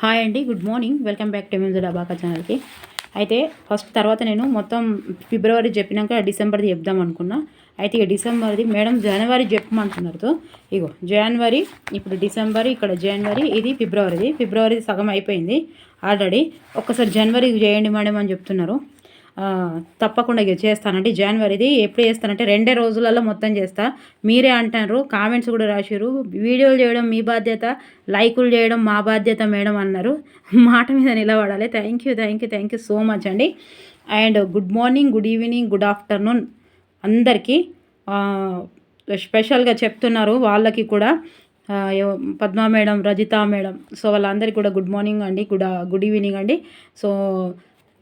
Hi అండి good morning. Welcome back to MMG డబాకా ఛానల్కి. అయితే ఫస్ట్ తర్వాత నేను మొత్తం ఫిబ్రవరి చెప్పినాక డిసెంబర్ది చెప్దాం అనుకున్నా. అయితే ఇక డిసెంబర్ది మేడం జనవరి చెప్పమంటున్నారు ఇగో జనవరి ఇప్పుడు డిసెంబర్ ఇక్కడ జనవరి ఇది ఫిబ్రవరిది. ఫిబ్రవరి సగం అయిపోయింది. ఆల్రెడీ ఒక్కసారి జనవరి చేయండి మేడం అని చెప్తున్నారు. తప్పకుండా చేస్తానండి. జనవరిది ఎప్పుడు చేస్తానంటే రెండే రోజులలో మొత్తం చేస్తా. మీరే అంటారు కామెంట్స్ కూడా రాసిరు వీడియోలు చేయడం మీ బాధ్యత లైకులు చేయడం మా బాధ్యత మేడం అన్నారు. మాట మీద నిలబడాలి. Thank you thank you thank you so much అండి. And good morning good evening good afternoon అందరికీ. స్పెషల్గా చెప్తున్నారు వాళ్ళకి కూడా. Padma madam Rajitha madam. So వాళ్ళందరికీ కూడా గుడ్ మార్నింగ్ అండి గుడ్ గుడ్ ఈవినింగ్ అండి. సో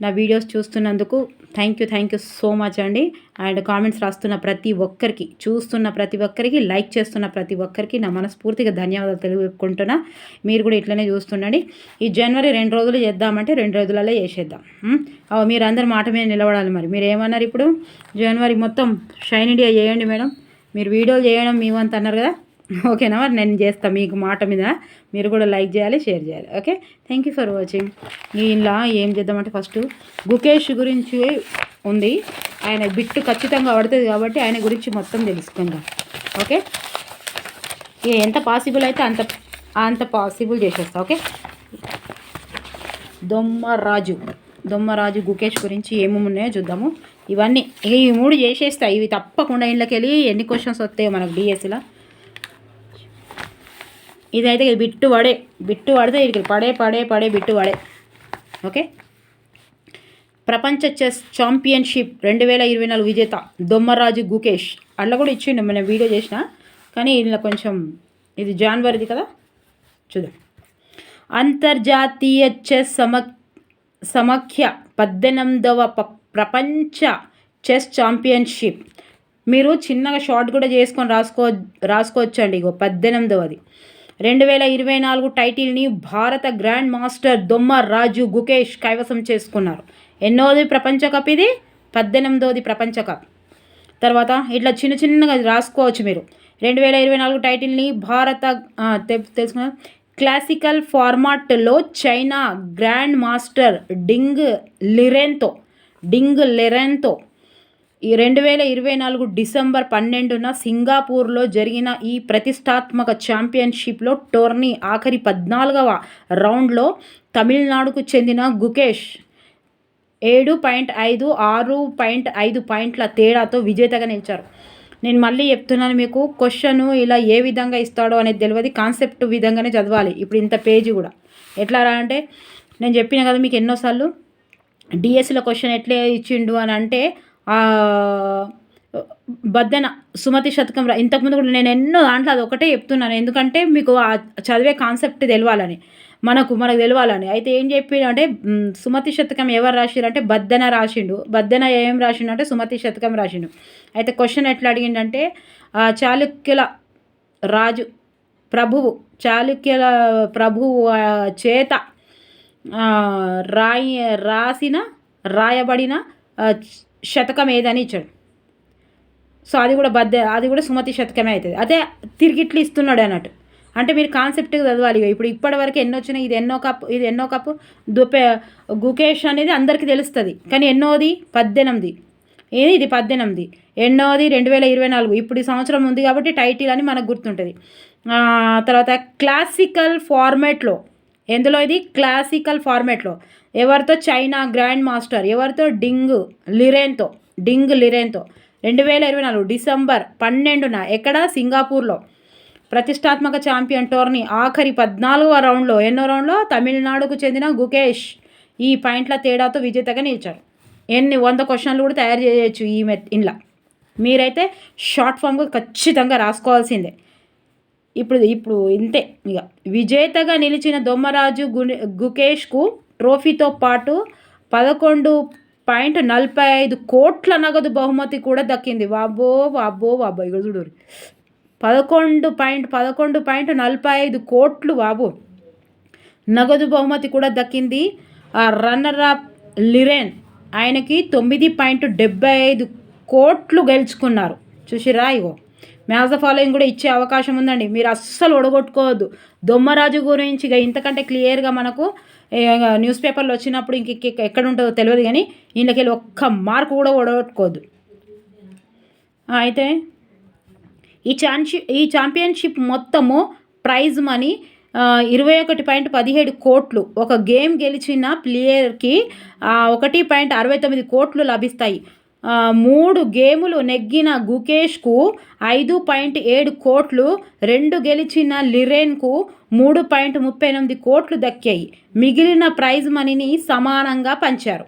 నా videos చూస్తున్నందుకు thank you thank you so much అండి. అండ్ కామెంట్స్ రాస్తున్న ప్రతి ఒక్కరికి చూస్తున్న ప్రతి ఒక్కరికి లైక్ చేస్తున్న ప్రతి ఒక్కరికి నా మనస్ఫూర్తిగా ధన్యవాదాలు తెలుపుకుంటున్నా. మీరు కూడా ఇట్లనే చూస్తుండండి. ఈ జనవరి రెండు రోజులు చేద్దామంటే రెండు రోజులలో చేసేద్దాం. మీరు అందరి మాట మీద నిలబడాలి మరి. మీరు ఏమన్నారు ఇప్పుడు? జనవరి మొత్తం షైన్ ఇండియా చేయండి మేడం. మీరు వీడియోలు చేయడం మేమంత అన్నారు కదా. ఓకేనా? మరి నేను చేస్తాను మీకు మాట మీద. మీరు కూడా లైక్ చేయాలి షేర్ చేయాలి. Okay? Thank you for watching ఇలా ఏం చేద్దామంటే ఫస్ట్ గుకేష్ గురించి ఉంది. ఆయన బిట్టు ఖచ్చితంగా పడుతుంది కాబట్టి ఆయన గురించి మొత్తం తెలుసుకుందాం. ఓకే? ఎంత పాసిబుల్ అయితే అంత అంత పాసిబుల్ చేసేస్తా. ఓకే? దొమ్మరాజు దొమ్మరాజు గుకేష్ గురించి ఏమేమి ఉన్నాయో చూద్దాము. ఇవన్నీ ఇక ఈ మూడు చేసేస్తా. ఇవి తప్పకుండా ఇళ్ళకెళ్ళి ఎన్ని క్వశ్చన్స్ వస్తాయో మనకు డిఎస్సిలో ఇదైతే ఇది బిట్టు పడే బిట్టు పడితే ఇది పడే పడే పడే బిట్టు పడే ఓకే? ప్రపంచ చెస్ ఛాంపియన్షిప్ రెండు వేల ఇరవై నాలుగు విజేత దొమ్మరాజు గుకేష్. అట్లా కూడా ఇచ్చిండు మన వీడియో చేసిన. కానీ ఇలా కొంచెం ఇది జాన్వరిది కదా? చూద్దాం. అంతర్జాతీయ చెస్ సమ సమఖ్య పద్దెనిమిదవ ప- ప్రపంచ చెస్ ఛాంపియన్షిప్. మీరు చిన్నగా షార్ట్ కూడా చేసుకొని రాసుకో రాసుకోవచ్చండి ఇగో పద్దెనిమిదవది. రెండు వేల ఇరవై నాలుగు టైటిల్ని భారత grand master Dommaraju Gukesh కైవసం చేసుకున్నారు. ఎన్నోది ప్రపంచ కప్ ఇది పద్దెనిమిదోది ప్రపంచ కప్ తర్వాత ఇట్లా చిన్న చిన్నగా రాసుకోవచ్చు మీరు. రెండు వేల ఇరవై నాలుగు టైటిల్ని భారత తెలుసుకున్నారు తెలుసుకున్నా క్లాసికల్ ఫార్మాట్లో చైనా గ్రాండ్ మాస్టర్ డింగ్ లిరెన్తో డింగ్ లిరెన్తో రెండు వేల ఇరవై నాలుగు డిసెంబర్ పన్నెండున సింగాపూర్లో జరిగిన ఈ ప్రతిష్టాత్మక ఛాంపియన్షిప్లో టోర్నీ ఆఖరి పద్నాలుగవ రౌండ్లో తమిళనాడుకు చెందిన గుకేష్ ఏడు పాయింట్ ఐదు ఆరు పాయింట్ ఐదు పాయింట్ల తేడాతో విజేతగా నిలిచారు. నేను మళ్ళీ చెప్తున్నాను మీకు క్వశ్చన్ ఇలా ఏ విధంగా ఇస్తాడో అనేది తెలియదు కాన్సెప్ట్ విధంగానే చదవాలి. ఇప్పుడు ఇంత పేజీ కూడా. ఎట్లా రా అంటే నేను చెప్పిన కదా మీకు ఎన్నోసార్లు డిఎస్సిలో క్వశ్చన్ ఎట్లా ఇచ్చిండు అని అంటే బద్దెన సుమతి శతకం రా ఇంతకుముందు కూడా నేను ఎన్నో దాంట్లో అది ఒకటే చెప్తున్నాను. ఎందుకంటే మీకు ఆ చదివే కాన్సెప్ట్ తెలవాలని మనకు మనకు తెలవాలని అయితే ఏం చెప్పిండంటే సుమతి శతకం ఎవరు రాసిరు అంటే బద్దెన రాసిండు. బద్దెన ఏం రాసిండు అంటే సుమతి శతకం రాసిండు. అయితే క్వశ్చన్ ఎట్లా అడిగిండంటే చాళుక్యుల రాజు ప్రభువు చాళుక్యుల ప్రభువు చేత రాయి రాసిన రాయబడిన శతకం ఏదని ఇచ్చాడు. సో అది కూడా బద్ద అది కూడా సుమతి శతకమే అవుతుంది. అదే తిరిగిట్లు ఇస్తున్నాడు అన్నట్టు. అంటే మీరు కాన్సెప్ట్గా చదవాలి ఇప్పుడు ఇప్పటి వరకు ఎన్నో వచ్చినాయి ఇది ఎన్నో కప్ ఇది ఎన్నో కప్పు దుపే గుకేష్ అనేది అందరికీ తెలుస్తుంది. కానీ ఎన్నోది? పద్దెనిమిది. ఏది? ఇది పద్దెనిమిది. ఎన్నోది? రెండు వేల ఇరవై నాలుగు. ఇప్పుడు ఈ సంవత్సరం ఉంది కాబట్టి టైటిల్ అని మనకు గుర్తుంటుంది. తర్వాత క్లాసికల్ ఫార్మేట్లో ఎందులో ఇది? క్లాసికల్ ఫార్మేట్లో. ఎవరితో? చైనా గ్రాండ్ మాస్టర్ ఎవరితో? డింగ్ లిరెన్తో డింగ్ లిరెన్తో. రెండు వేల ఇరవై నాలుగు డిసెంబర్ పన్నెండున ఎక్కడ? సింగపూర్లో. ప్రతిష్టాత్మక ఛాంపియన్ టోర్నీ ఆఖరి పద్నాలుగవ రౌండ్లో ఎన్నో రౌండ్లో? తమిళనాడుకు చెందిన గుకేష్ ఈ పాయింట్ల తేడాతో విజేతగా నిలిచారు ఎన్ని వంద క్వశ్చన్లు కూడా తయారు చేయొచ్చు ఈ మె ఇంట్లో మీరైతే షార్ట్ ఫామ్గా ఖచ్చితంగా రాసుకోవాల్సిందే. ఇప్పుడు ఇప్పుడు ఇంతే. ఇక విజేతగా నిలిచిన దొమ్మరాజు గు గుకేష్కు ట్రోఫీతో పాటు పదకొండు పాయింట్ నలభై ఐదు కోట్ల నగదు బహుమతి కూడా దక్కింది. వాబో వాబో వాబో ఇక్కడ చూడు పదకొండు పాయింట్ పదకొండు పాయింట్ నలభై ఐదు కోట్లు బాబు నగదు బహుమతి కూడా దక్కింది. ఆ రన్నర్ అప్ లిరెన్ ఆయనకి తొమ్మిది పాయింట్ డెబ్బై ఐదు కోట్లు గెలుచుకున్నారు. చూసిరా ఇగో. మ్యాచ్ ద ఫాలోయింగ్ కూడా ఇచ్చే అవకాశం ఉందండి. మీరు అస్సలు ఒడగొట్టుకోవద్దు. దొమ్మరాజు గురించి ఇక ఇంతకంటే క్లియర్గా మనకు న్యూస్ పేపర్లో వచ్చినప్పుడు ఇంక ఎక్కడ ఉంటుందో తెలియదు కానీ వీళ్ళకి ఒక్క మార్కు కూడా ఒడగొట్టుకోవద్దు. అయితే ఈ ఛాన్షిప్ ఈ ఛాంపియన్షిప్ మొత్తము ప్రైజ్ మనీ ఇరవై ఒకటి పాయింట్ పదిహేడు కోట్లు ఒక గేమ్ గెలిచిన ప్లేయర్కి ఒకటి పాయింట్ అరవై తొమ్మిది కోట్లు లభిస్తాయి. మూడు గేములు నెగ్గిన గుకేష్కు ఐదు పాయింట్ ఏడు కోట్లు రెండు గెలిచిన లిరేన్కు మూడు పాయింట్ ముప్పై ఎనిమిది కోట్లు దక్కాయి. మిగిలిన ప్రైజ్ మనీని సమానంగా పంచారు.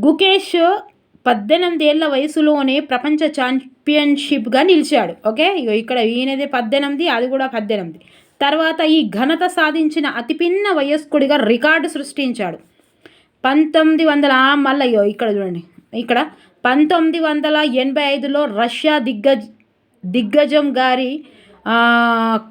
గుకేష్ పద్దెనిమిది ఏళ్ళ వయసులోనే ప్రపంచ ఛాంపియన్షిప్గా నిలిచాడు. ఓకే? ఇక్కడ ఈయనదే పద్దెనిమిది అది కూడా పద్దెనిమిది. తర్వాత ఈ ఘనత సాధించిన అతిపిన్న వయస్కుడిగా రికార్డు సృష్టించాడు. పంతొమ్మిది వందల మళ్ళయ్యో ఇక్కడ చూడండి. ఇక్కడ పంతొమ్మిది వందల ఎనభై ఐదులో రష్యా దిగ్గజ దిగ్గజం గారి ఆ,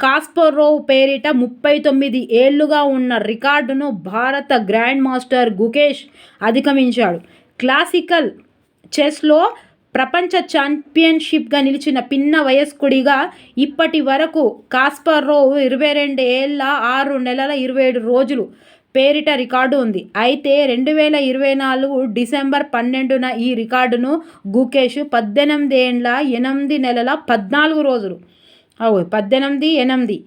కాస్పరోవ్ పేరిట ముప్పై తొమ్మిది ఏళ్ళుగా ఉన్న రికార్డును భారత గ్రాండ్ మాస్టర్ గుకేష్ అధిగమించాడు. క్లాసికల్ చెస్లో ప్రపంచ ఛాంపియన్షిప్గా నిలిచిన పిన్న వయస్కుడిగా ఇప్పటి వరకు కాస్పరోవ్ ఇరవై రెండు ఏళ్ళ ఆరు నెలల ఇరవై ఏడు రోజులు పేరిట రికార్డు ఉంది. అయితే రెండు వేల ఇరవై నాలుగు డిసెంబర్ పన్నెండున ఈ రికార్డును గుకేష్ పద్దెనిమిది ఏండ్ల ఎనిమిది నెలల పద్నాలుగు రోజులు అవు పద్దెనిమిది ఎనిమిది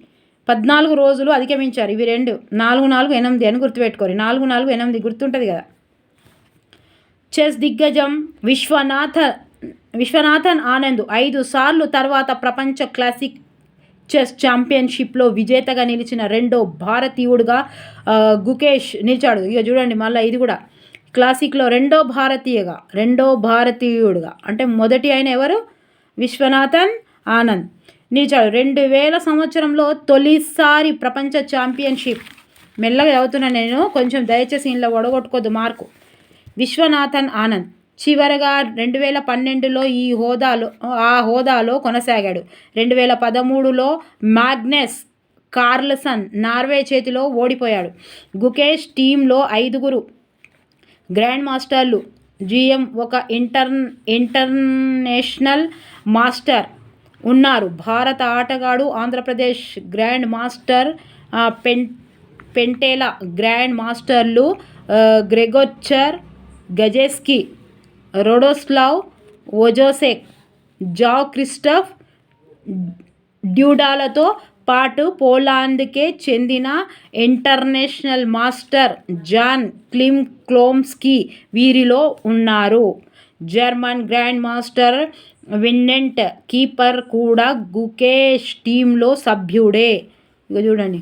పద్నాలుగు రోజులు అధిగమించారు. ఇవి రెండు నాలుగు నాలుగు ఎనిమిది అని గుర్తుపెట్టుకోరు. నాలుగు నాలుగు ఎనిమిది గుర్తుంటుంది కదా. చెస్ దిగ్గజం విశ్వనాథ విశ్వనాథన్ ఆనంద్ ఐదు సార్లు తర్వాత ప్రపంచ క్లాసిక్ చెస్ ఛాంపియన్షిప్లో విజేతగా నిలిచిన రెండో భారతీయుడుగా గుకేష్ నిలిచాడు. ఇక చూడండి మళ్ళీ ఇది కూడా. క్లాసిక్లో రెండో భారతీయగా రెండో భారతీయుడుగా. అంటే మొదటి ఆయన ఎవరు? విశ్వనాథన్ ఆనంద్ నిలిచాడు. రెండు వేల సంవత్సరంలో తొలిసారి ప్రపంచ ఛాంపియన్షిప్. మెల్లగా చదువుతున్నాను నేను. కొంచెం దయచేసి ఇంట్లో ఒడగొట్టుకోద్దు మార్కు. విశ్వనాథన్ ఆనంద్. చివరగా రెండు వేల పన్నెండులో ఈ హోదాలో ఆ హోదాలో కొనసాగాడు. రెండు వేల పదమూడులో మాగ్నెస్ కార్ల్సన్ నార్వే చేతిలో ఓడిపోయాడు. గుకేష్ టీంలో ఐదుగురు గ్రాండ్ మాస్టర్లు జిఎం ఒక ఇంటర్ ఇంటర్నేషనల్ మాస్టర్ ఉన్నారు. భారత ఆటగాడు ఆంధ్రప్రదేశ్ గ్రాండ్ మాస్టర్ పెన్ పెంటేలా గ్రాండ్ మాస్టర్లు గ్రెగోచర్ గజెస్కి రొడోస్లావ్ ఓజోసెక్ జావ్ క్రిస్టఫ్ డ్యూడాలతో పాటు పోలాండ్కే చెందిన ఇంటర్నేషనల్ మాస్టర్ జాన్ క్లిమ్ క్లోమ్స్కీ వీరిలో ఉన్నారు. German grand master Vincent Keymer కూడా గుకేష్ టీంలో సభ్యుడే. ఇక చూడండి.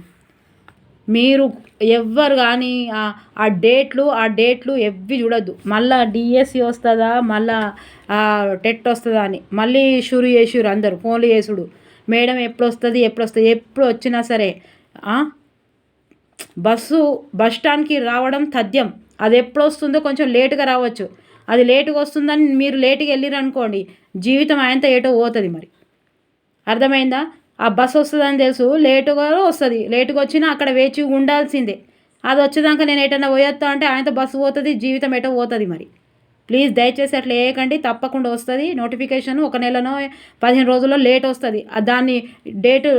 మీరు ఎవ్వరు కానీ ఆ- డేట్లు ఆ డేట్లు ఎవ్వి చూడొద్దు. మళ్ళా డిఎస్సి వస్తుందా మళ్ళా టెట్ వస్తుందా అని. మళ్ళీ షురు చేసురు అందరు ఫోన్లు చేసుడు. మేడం ఎప్పుడు వస్తుంది ఎప్పుడు వస్తుంది ఎప్పుడు వచ్చినా సరే బస్సు బస్ స్టాండ్కి రావడం తథ్యం. అది ఎప్పుడు వస్తుందో కొంచెం లేటుగా రావచ్చు. అది లేటుగా వస్తుందని మీరు లేటుగా వెళ్ళిరనుకోండి జీవితం ఆయనతో ఏటో పోతుంది మరి. అర్థమైందా? ఆ బస్ వస్తుందని తెలుసు. లేటుగా వస్తుంది. లేటుగా వచ్చినా అక్కడ వేచి ఉండాల్సిందే. అది వచ్చేదాకా నేను ఎటన్నా పోయొస్తా అంటే ఆయనతో బస్సు పోతుంది జీవితం ఎటో పోతుంది మరి. ప్లీజ్ దయచేసి అట్లా వేయకండి. తప్పకుండా వస్తుంది. నోటిఫికేషన్ ఒక నెలనో పదిహేను రోజుల్లో లేట్ వస్తుంది. ఆ దాన్ని డేటు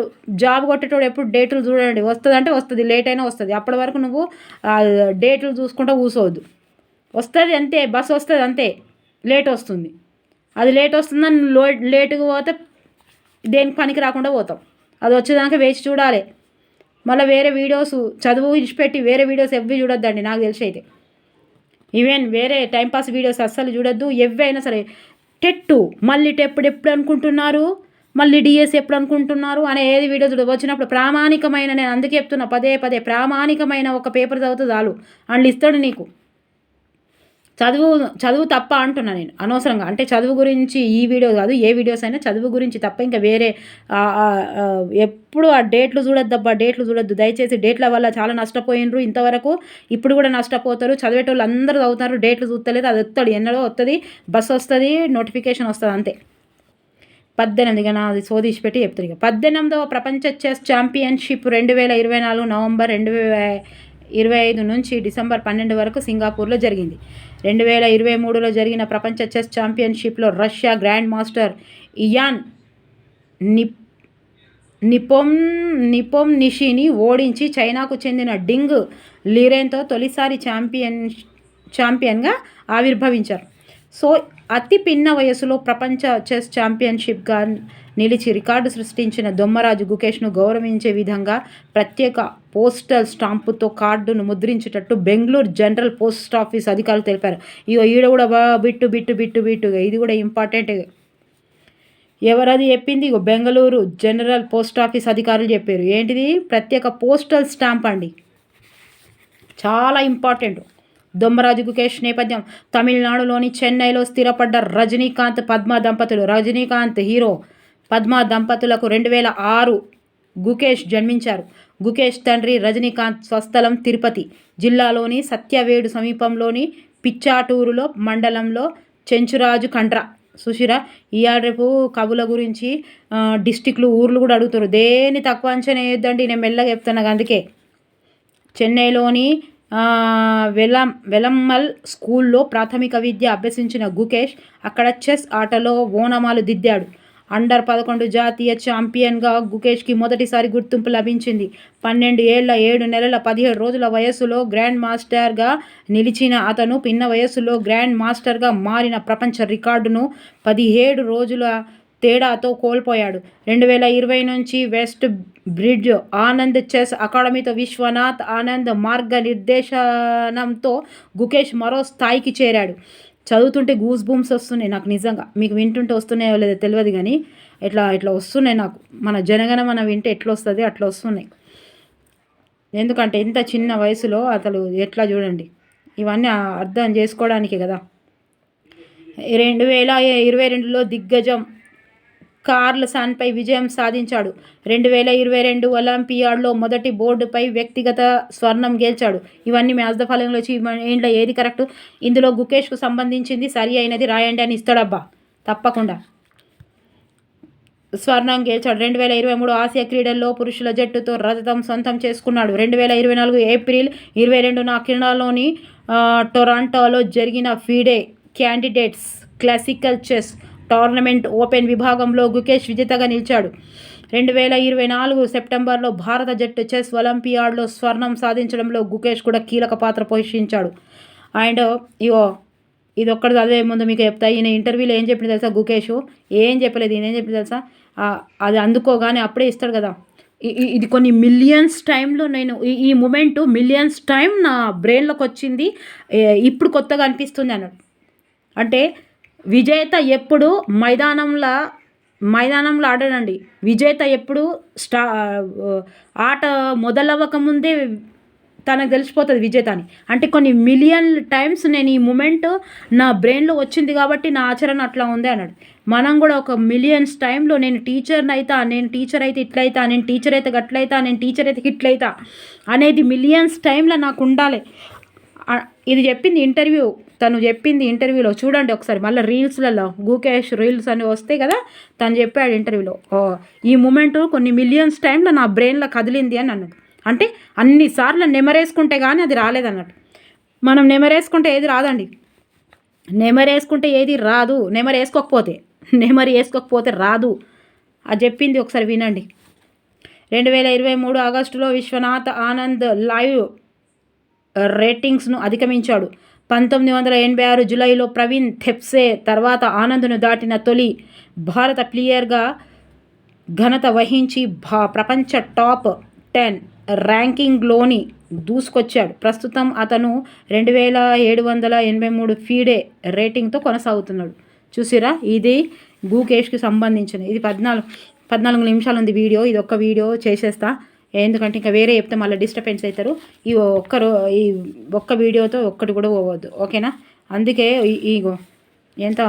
జాబ్ కొట్టేటోడు ఎప్పుడు డేట్లు చూడండి. వస్తుంది అంటే వస్తుంది. లేట్ అయినా వస్తుంది. అప్పటి వరకు నువ్వు డేట్లు చూసుకుంటూ కూసోవద్దు. వస్తుంది అంతే. బస్సు వస్తుంది అంతే. లేట్ వస్తుంది. అది లేట్ వస్తుందని లో లేటుగా పోతే దేనికి పనికి రాకుండా పోతాం. అది వచ్చేదాకా వేచి చూడాలి. మళ్ళీ వేరే వీడియోస్ చదువు ఇచ్చిపెట్టి వేరే వీడియోస్ ఎవ్వి చూడొద్దండి నాకు తెలిసి అయితే. ఈవెన్ వేరే టైంపాస్ వీడియోస్ అస్సలు చూడొద్దు. ఎవైనా సరే టెట్టు మళ్ళీ ఎప్పుడు ఎప్పుడు అనుకుంటున్నారు? మళ్ళీ డిఎస్ ఎప్పుడు అనుకుంటున్నారు? అనే ఏది వీడియో చూడదు వచ్చినప్పుడు ప్రామాణికమైన నేను అందుకే చెప్తున్నా పదే పదే ప్రామాణికమైన ఒక పేపర్ చదివితే చాలు. అందులో ఇస్తాడు నీకు. చదువు చదువు తప్ప అంటున్నా నేను అనవసరంగా. అంటే చదువు గురించి ఈ వీడియో కాదు ఏ వీడియోస్ అయినా చదువు గురించి తప్ప ఇంకా వేరే ఎప్పుడు ఆ డేట్లు చూడొద్దబ్బా డేట్లు చూడొద్దు. దయచేసి డేట్ల వల్ల చాలా నష్టపోయినరు ఇంతవరకు. ఇప్పుడు కూడా నష్టపోతారు. చదివేటోళ్ళు అందరూ చదువుతారు డేట్లు చూస్తలేదు. అది వస్తాడు ఎన్నడో వస్తుంది బస్ వస్తుంది. నోటిఫికేషన్ వస్తుంది. అంతే. పద్దెనిమిది ఇక నాది శోధించి పెట్టి చెప్తారు ఇక. పద్దెనిమిదవ ప్రపంచ చెస్ ఛాంపియన్షిప్ రెండు వేల ఇరవై నాలుగు నవంబర్ రెండు వేల ఇరవై ఐదు నుంచి డిసెంబర్ పన్నెండు వరకు సింగపూర్లో జరిగింది. రెండు వేల ఇరవై మూడులో జరిగిన ప్రపంచ చెస్ ఛాంపియన్షిప్లో రష్యా గ్రాండ్ మాస్టర్ ఇయాన్ నిప్ నిపోమ్ నిపోమ్ నిషిని ఓడించి చైనాకు చెందిన డింగ్ లీరెన్తో తొలిసారి ఛాంపియన్ ఛాంపియన్గా ఆవిర్భవించారు. సో అతి పిన్న వయసులో ప్రపంచ చెస్ ఛాంపియన్షిప్గా నిలిచి రికార్డు సృష్టించిన దొమ్మరాజు గుకేష్ను గౌరవించే విధంగా ప్రత్యేక పోస్టల్ స్టాంపుతో కార్డును ముద్రించేటట్టు బెంగళూరు జనరల్ పోస్ట్ ఆఫీస్ అధికారులు తెలిపారు. ఇగో ఈడ కూడా బిట్టు బిట్టు బిట్టు బిట్టుగా ఇది కూడా ఇంపార్టెంట్. ఎవరది చెప్పింది? ఇగో బెంగళూరు జనరల్ పోస్ట్ ఆఫీస్ అధికారులు చెప్పారు. ఏంటిది? ప్రత్యేక పోస్టల్ స్టాంప్ అండి. చాలా ఇంపార్టెంట్. దొమ్మరాజు గుకేష్ నేపథ్యం. తమిళనాడులోని చెన్నైలో స్థిరపడ్డ రజనీకాంత్ పద్మ దంపతులు. రజనీకాంత్ హీరో. పద్మ దంపతులకు రెండు వేల ఆరు గుకేష్ జన్మించారు. గుకేష్ తండ్రి రజనీకాంత్ స్వస్థలం తిరుపతి జిల్లాలోని సత్యవేడు సమీపంలోని పిచ్చాటూరులో మండలంలో చెంచురాజు కండ్ర సుశిర ఇవాళ రేపు కవుల గురించి డిస్టిక్లు ఊర్లు కూడా అడుగుతారు. దేని తక్కువ అంచనా వేయొద్దండి నేను మెల్లగా చెప్తున్నాను అందుకే. చెన్నైలోని వెలం వెలమ్మల్ స్కూల్లో ప్రాథమిక విద్య అభ్యసించిన గుకేష్ అక్కడ చెస్ ఆటలో ఓనమాలు దిద్దాడు. అండర్ పదకొండు జాతీయ ఛాంపియన్గా గుకేష్కి మొదటిసారి గుర్తింపు లభించింది. పన్నెండు ఏళ్ళ ఏడు నెలల పదిహేడు రోజుల వయస్సులో గ్రాండ్ మాస్టర్గా నిలిచిన అతను పిన్న వయస్సులో గ్రాండ్ మాస్టర్గా మారిన ప్రపంచ రికార్డును పదిహేడు రోజుల తేడాతో కోల్పోయాడు. రెండు వేల ఇరవై నుంచి వెస్ట్ బ్రిడ్జ్ ఆనంద్ చెస్ అకాడమీతో విశ్వనాథ్ ఆనంద్ మార్గనిర్దేశనంతో గుకేష్ మరో స్థాయికి చేరాడు. చదువుతుంటే గూస్ బూమ్స్ వస్తున్నాయి. నాకు నిజంగా మీకు వింటుంటే వస్తున్నాయో లేదో తెలియదు కానీ ఇట్లా ఇట్లా వస్తున్నాయి నాకు. మన జనగణ మన వింటే ఎట్లా వస్తుంది అట్లా వస్తున్నాయి. ఎందుకంటే ఇంత చిన్న వయసులో అతను ఎట్లా చూడండి. ఇవన్నీ అర్థం చేసుకోవడానికి కదా. రెండు వేల ఇరవై రెండులో దిగ్గజం కార్ల్సన్పై విజయం సాధించాడు. రెండు వేల ఇరవై రెండు ఒలింపియాడ్లో మొదటి బోర్డుపై వ్యక్తిగత స్వర్ణం గెలిచాడు. ఇవన్నీ మ్యాచ్ ద ఫలంలో వచ్చి ఏంట్లో ఏది కరెక్ట్? ఇందులో గుకేష్కు సంబంధించింది సరి అయినది రాయండి అని ఇస్తాడబ్బా. తప్పకుండా. స్వర్ణం గెలిచాడు. రెండు వేల ఇరవై మూడు ఆసియా క్రీడల్లో పురుషుల జట్టుతో రజతం సొంతం చేసుకున్నాడు. రెండు వేల ఇరవై నాలుగు ఏప్రిల్ ఇరవై రెండున కిరణాలోని టొరాంటోలో జరిగిన FIDE candidates classical chess tournament open విభాగంలో గుకేష్ విజేతగా నిలిచాడు. రెండు వేల ఇరవై నాలుగు సెప్టెంబర్లో భారత జట్టు చెస్ ఒలింపియాడ్లో స్వర్ణం సాధించడంలో గుకేష్ కూడా కీలక పాత్ర పోషించాడు. అండ్ ఇగో ఇది ఒక్కటి చదివే ముందు మీకు చెప్తా ఈయన ఇంటర్వ్యూలో ఏం చెప్పింది తెలుసా గుకేష్? ఏం చెప్పలేదు ఈయన ఏం చెప్పింది తెలుసా? అది అందుకోగానే అప్పుడే ఇస్తాడు కదా. ఇది కొన్ని మిలియన్స్ టైంలో నేను ఈ మూమెంట్ మిలియన్స్ టైం నా బ్రెయిన్లోకి వచ్చింది. ఇప్పుడు కొత్తగా అనిపిస్తుంది అన్నాడు. అంటే విజేత ఎప్పుడు మైదానంలో మైదానంలో ఆడడండి. విజేత ఎప్పుడు స్టా ఆట మొదలవ్వక ముందే తనకు తెలిసిపోతుంది విజేత అని. అంటే కొన్ని మిలియన్ టైమ్స్ నేను ఈ మూమెంట్ నా బ్రెయిన్లో వచ్చింది కాబట్టి నా ఆచరణ అట్లా ఉంది అన్నాడు. మనం కూడా ఒక మిలియన్స్ టైంలో నేను టీచర్ని అయితా నేను టీచర్ అయితే ఇట్లయితా నేను టీచర్ అయితే గట్లయితా నేను టీచర్ అయితే ఇట్లయితా అనేది మిలియన్స్ టైంలో నాకు ఉండాలి. ఇది చెప్పింది ఇంటర్వ్యూ. తను చెప్పింది ఇంటర్వ్యూలో. చూడండి ఒకసారి మళ్ళీ రీల్స్లలో గూకేష్ రీల్స్ అని వస్తాయి కదా తను చెప్పాడు ఇంటర్వ్యూలో ఈ మూమెంట్ కొన్ని మిలియన్స్ టైంలో నా బ్రెయిన్లో కదిలింది అని అన్నది. అంటే అన్నిసార్లు నెమరేసుకుంటే కానీ అది రాలేదన్నట్టు. మనం నెమరేసుకుంటే ఏది రాదండి. నెమరేసుకుంటే ఏది రాదు. నెమరు వేసుకోకపోతే నెమరు వేసుకోకపోతే రాదు. అది చెప్పింది ఒకసారి వినండి. రెండు వేల ఇరవై మూడు ఆగస్టులో విశ్వనాథ్ ఆనంద్ లైవ్ రేటింగ్స్ను అధిగమించాడు. పంతొమ్మిది వందల ఎనభై ఆరు జులైలో ప్రవీణ్ థెప్సే తర్వాత ఆనంద్ను దాటిన తొలి భారత ప్లేయర్గా ఘనత వహించి భా ప్రపంచ టాప్ టెన్ ర్యాంకింగ్లోని దూసుకొచ్చాడు. ప్రస్తుతం అతను రెండు వేల ఏడు వందల ఎనభై మూడు ఫీడే రేటింగ్తో కొనసాగుతున్నాడు. చూసిరా? ఇది గూకేష్కి సంబంధించిన ఇది పద్నాలుగు పద్నాలుగు నిమిషాలు ఉంది వీడియో. ఇది ఒక్క వీడియో. చేసేస్తా. ఎందుకంటే ఇంకా వేరే చెప్తే మళ్ళీ డిస్టర్బెన్స్ అవుతారు. ఈ ఒక్కరు ఈ ఒక్క వీడియోతో ఒక్కటి కూడా పోవద్దు. ఓకేనా? అందుకే ఈగో ఎంత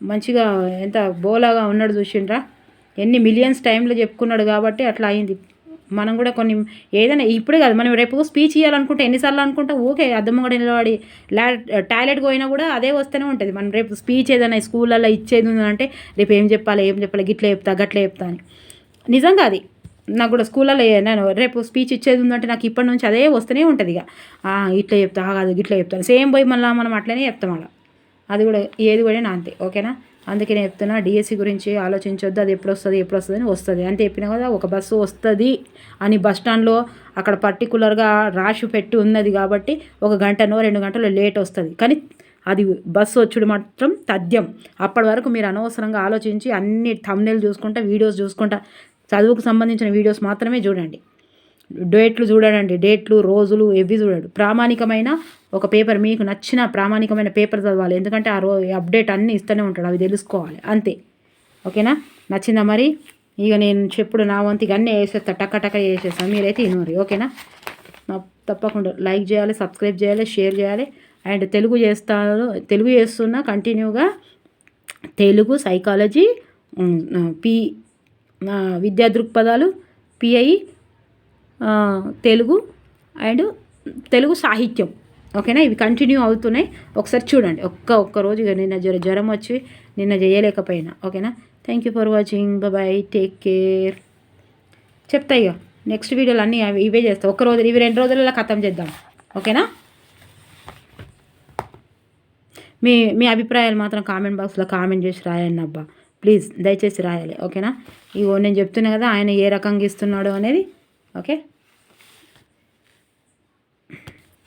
మంచిగా ఎంత బోలాగా ఉన్నాడు చూసిండ్రా. ఎన్ని మిలియన్స్ టైంలో చెప్పుకున్నాడు కాబట్టి అట్లా అయింది. మనం కూడా కొన్ని ఏదైనా ఇప్పుడే కాదు మనం రేపు స్పీచ్ ఇవ్వాలనుకుంటే ఎన్నిసార్లు అనుకుంటే ఓకే అద్దం కూడా నిలబడి లా టాయిలెట్ పోయినా కూడా అదే వస్తూనే ఉంటుంది. మనం రేపు స్పీచ్ ఏదైనా స్కూళ్ళల్లో ఇచ్చేది ఉందంటే రేపు ఏం చెప్పాలి ఏం చెప్పాలి గిట్ల చెప్తా గట్ల చెప్తా అని. నిజంగా అది. నాకు కూడా స్కూల్లో నేను రేపు స్పీచ్ ఇచ్చేది ఉందంటే నాకు ఇప్పటి నుంచి అదే వస్తూనే ఉంటుంది ఇక. ఇట్లా చెప్తా కాదు ఇట్లా చెప్తాను సేమ్ పోయి మళ్ళీ మనం అట్లనే చెప్తాం అలా. అది కూడా ఏది కూడా నా అంతే ఓకేనా? అందుకే నేను చెప్తున్నా డిఎస్సి గురించి ఆలోచించొద్దు అది ఎప్పుడు వస్తుంది ఎప్పుడు వస్తుంది అని వస్తుంది. అంతే చెప్పినా కదా ఒక బస్సు వస్తుంది అని బస్ స్టాండ్లో అక్కడ పర్టికులర్గా రాసి పెట్టి ఉన్నది కాబట్టి ఒక గంటనో రెండు గంటలో లేట్ వస్తుంది. కానీ అది బస్సు వచ్చుడు మాత్రం తథ్యం. అప్పటి వరకు మీరు అనవసరంగా ఆలోచించి అన్ని థమ్నేలు చూసుకుంటా వీడియోస్ చూసుకుంటా చదువుకు సంబంధించిన వీడియోస్ మాత్రమే చూడండి. డేట్లు చూడడండి డేట్లు రోజులు ఎవి చూడడు. ప్రామాణికమైన ఒక పేపర్ మీకు నచ్చిన ప్రామాణికమైన పేపర్ చదవాలి. ఎందుకంటే ఆ రో అప్డేట్ అన్నీ ఇస్తూనే ఉంటాడు. అవి తెలుసుకోవాలి. అంతే. ఓకేనా? నచ్చిందా మరి? ఇక నేను చెప్పుడు నా వంతు ఇక అన్నీ వేసేస్తా. టక్క టక్క వేసేస్తాను మీరైతే ఇనుమరి ఓకేనా? నా తప్పకుండా లైక్ చేయాలి సబ్స్క్రైబ్ చేయాలి షేర్ చేయాలి. అండ్ తెలుగు చేస్తాను తెలుగు చేస్తున్నా కంటిన్యూగా తెలుగు సైకాలజీ పీ పి విద్యా దృక్పథాలు పిఐ తెలుగు అండ్ తెలుగు సాహిత్యం. ఓకేనా? ఇవి కంటిన్యూ అవుతున్నాయి. ఒకసారి చూడండి. ఒక్క ఒక్క రోజు ఇక నిన్న జ్వర జ్వరం వచ్చి నిన్న చేయలేకపోయినా. ఓకేనా? Thank you for watching bye take care చెప్తా ఇక. నెక్స్ట్ వీడియోలు అన్నీ అవి ఇవే చేస్తా. ఒక్క రోజు ఇవి రెండు రోజులలో ఖతం చేద్దాం. ఓకేనా? మీ మీ అభిప్రాయాలు మాత్రం కామెంట్ బాక్స్లో కామెంట్ చేసి రాయండి అబ్బా. ప్లీజ్ దయచేసి రాయాలి ఓకేనా? ఇగో నేను చెప్తున్నా కదా ఆయన ఏ రకంగా ఇస్తున్నాడు అనేది ఓకే?